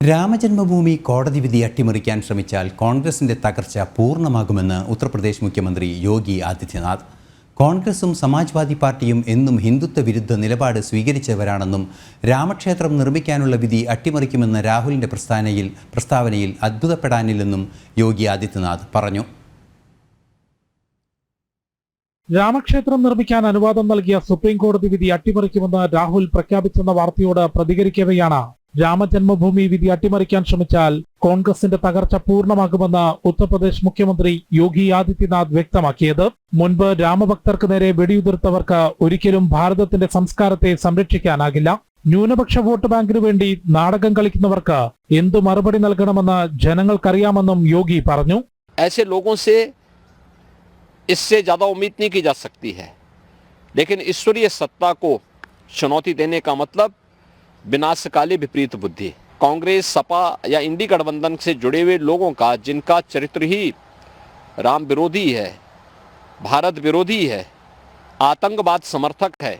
രാമജന്മഭൂമി കോടതി വിധി അട്ടിമറിക്കാൻ ശ്രമിച്ചാൽ കോൺഗ്രസിന്റെ തകർച്ച പൂർണമാകുമെന്ന് ഉത്തർപ്രദേശ് മുഖ്യമന്ത്രി യോഗി ആദിത്യനാഥ്. കോൺഗ്രസും സമാജ്വാദി പാർട്ടിയും എന്നും ഹിന്ദുത്വ വിരുദ്ധ നിലപാട് സ്വീകരിച്ചവരാണെന്നും രാമക്ഷേത്രം നിർമ്മിക്കാനുള്ള വിധി അട്ടിമറിക്കുമെന്ന രാഹുലിന്റെ പ്രസ്ഥാനയിൽ പ്രസ്താവനയിൽ അത്ഭുതപ്പെടാനില്ലെന്നും യോഗി ആദിത്യനാഥ് പറഞ്ഞു. രാമക്ഷേത്രം നിർമ്മിക്കാൻ അനുവാദം നൽകിയ സുപ്രീം കോടതി വിധി അട്ടിമറിക്കുമെന്ന് രാഹുൽ പ്രഖ്യാപിച്ചെന്ന വാർത്തയോട് പ്രതികരിക്കവെയാണ് രാമജന്മഭൂമി വിധി അട്ടിമറിക്കാൻ ശ്രമിച്ചാൽ കോൺഗ്രസിന്റെ തകർച്ച പൂർണ്ണമാകുമെന്ന് ഉത്തർപ്രദേശ് മുഖ്യമന്ത്രി യോഗി ആദിത്യനാഥ് വ്യക്തമാക്കിയത് മുൻപ് രാമഭക്തർക്ക് നേരെ വെടിയുതിർത്തവർക്ക് ഒരിക്കലും ഭാരതത്തിന്റെ സംസ്കാരത്തെ സംരക്ഷിക്കാനാകില്ല ന്യൂനപക്ഷ വോട്ട് ബാങ്കിനു വേണ്ടി നാടകം കളിക്കുന്നവർക്ക് എന്തു മറുപടി നൽകണമെന്ന് ജനങ്ങൾക്കറിയാമെന്നും യോഗി പറഞ്ഞു ऐसे लोगों से इससे ज़्यादा उम्मीद नहीं की जा सकती है लेकिन ईश्वरीय सत्ता को चुनौती देने का मतलब विनाशकाली विपरीत बुद्धि कांग्रेस सपा या इंडी गठबंधन से जुड़े हुए लोगों का जिनका चरित्र ही राम विरोधी है भारत विरोधी है आतंकवाद समर्थक है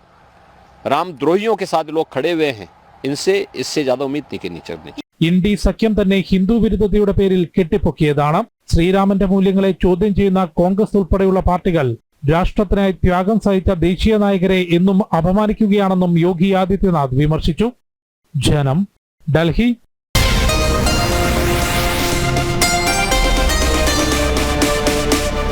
रामद्रोहियों के साथ लोग खड़े हुए हैं इनसे इससे ज़्यादा उम्मीद नहीं करनी चाहिए ഇന്ത്യ സഖ്യം തന്നെ ഹിന്ദു വിരുദ്ധതയുടെ പേരിൽ കെട്ടിപ്പൊക്കിയതാണ് ശ്രീരാമന്റെ മൂല്യങ്ങളെ ചോദ്യം ചെയ്യുന്ന കോൺഗ്രസ് ഉൾപ്പെടെയുള്ള പാർട്ടികൾ രാഷ്ട്രത്തിനായി ത്യാഗം സഹിച്ച ദേശീയ നായകരെ എന്നും അപമാനിക്കുകയാണെന്നും യോഗി ആദിത്യനാഥ് വിമർശിച്ചു ജനം ഡൽഹി